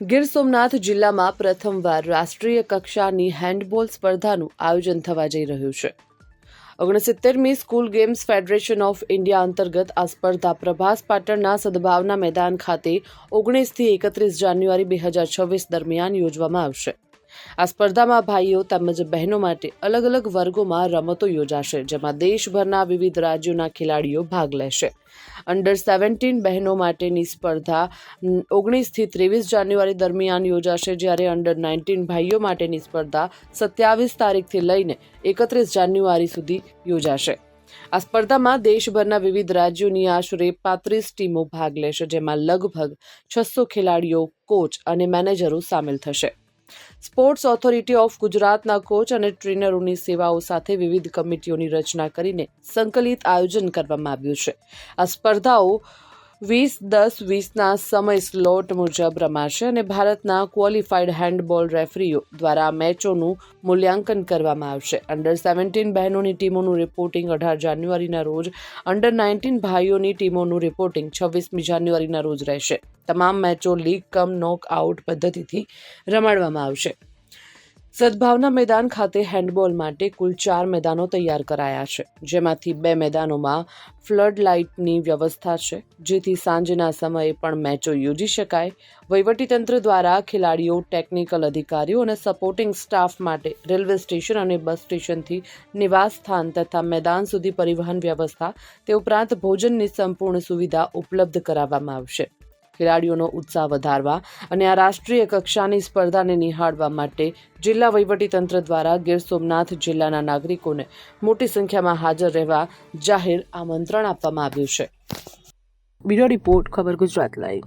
ગીર સોમનાથ જિલ્લામાં પ્રથમવાર રાષ્ટ્રીય કક્ષાની હેન્ડબોલ સ્પર્ધાનું આયોજન થવા જઈ રહ્યું છે. ઓગણસિત્તેરમી school games federation of India અંતર્ગત આ સ્પર્ધા પ્રભાસ પાટણના સદભાવના મેદાન ખાતે ઓગણીસથી એકત્રીસ જાન્યુઆરી બે હજાર છવ્વીસ દરમિયાન યોજવામાં આવશે. આ સ્પર્ધામાં ભાઈઓ તેમજ બહેનો માટે અલગ અલગ વર્ગોમાં રમતો યોજાશે, જેમાં દેશભરના વિવિધ રાજ્યોના ખેલાડીઓ ભાગ લેશે. અંડર સેવન્ટીન બહેનો માટેની સ્પર્ધા ઓગણીસથી ત્રેવીસ જાન્યુઆરી દરમિયાન યોજાશે, જ્યારે અંડર નાઇન્ટીન ભાઈઓ માટેની સ્પર્ધા સત્યાવીસ તારીખથી લઈને એકત્રીસ જાન્યુઆરી સુધી યોજાશે. આ સ્પર્ધામાં દેશભરના વિવિધ રાજ્યોની આશરે પાંત્રીસ ટીમો ભાગ લેશે, જેમાં લગભગ છસો ખેલાડીઓ, કોચ અને મેનેજરો સામેલ થશે. સ્પોર્ટ્સ ઓથોરિટી ઓફ ગુજરાતના કોચ અને ટ્રેનરોની સેવાઓ સાથે વિવિધ કમિટીઓની રચના કરીને સંકલિત આયોજન કરવામાં આવ્યું છે. આ સ્પર્ધાઓ વીસ દસ વીસના સમય સ્લોટ મુજબ રમાશે અને ભારતના ક્વોલિફાઈડ હેન્ડબોલ રેફરીઓ દ્વારા મેચોનું મૂલ્યાંકન કરવામાં આવશે. અંડર સેવન્ટીન બહેનોની ટીમોનું રિપોર્ટિંગ અઢાર જાન્યુઆરીના રોજ. અંડર નાઇન્ટીન ભાઈઓની ટીમોનું રિપોર્ટિંગ છવ્વીસમી જાન્યુઆરીના રોજ રહેશે. તમામ મેચો લીગ કમ નોક આઉટ પદ્ધતિથી રમાડવામાં આવશે. સદભાવના મેદાન ખાતે હેન્ડબોલ માટે કુલ ચાર મેદાનો તૈયાર કરાયા છે, જેમાંથી બે મેદાનોમાં ફ્લડ લાઇટની વ્યવસ્થા છે, જેથી સાંજના સમયે પણ મેચો યોજી શકાય. વહીવટીતંત્ર દ્વારા ખેલાડીઓ, ટેકનિકલ અધિકારીઓ અને સપોર્ટિંગ સ્ટાફ માટે રેલવે સ્ટેશન અને બસ સ્ટેશનથી નિવાસ સ્થાન તથા મેદાન સુધી પરિવહન વ્યવસ્થા તે ઉપરાંત ભોજનની સંપૂર્ણ સુવિધા ઉપલબ્ધ કરાવવામાં આવશે. ખેલાડીઓનો ઉત્સાહ વધારવા અને આ રાષ્ટ્રીય કક્ષાની સ્પર્ધાને નિહાળવા માટે જિલ્લા વહીવટીતંત્ર દ્વારા ગીર સોમનાથ જિલ્લાના નાગરિકોને મોટી સંખ્યામાં હાજર રહેવા જાહેર આમંત્રણ આપવામાં આવ્યું છે. બ્યુરો રિપોર્ટ, ખબર ગુજરાત લાઈવ.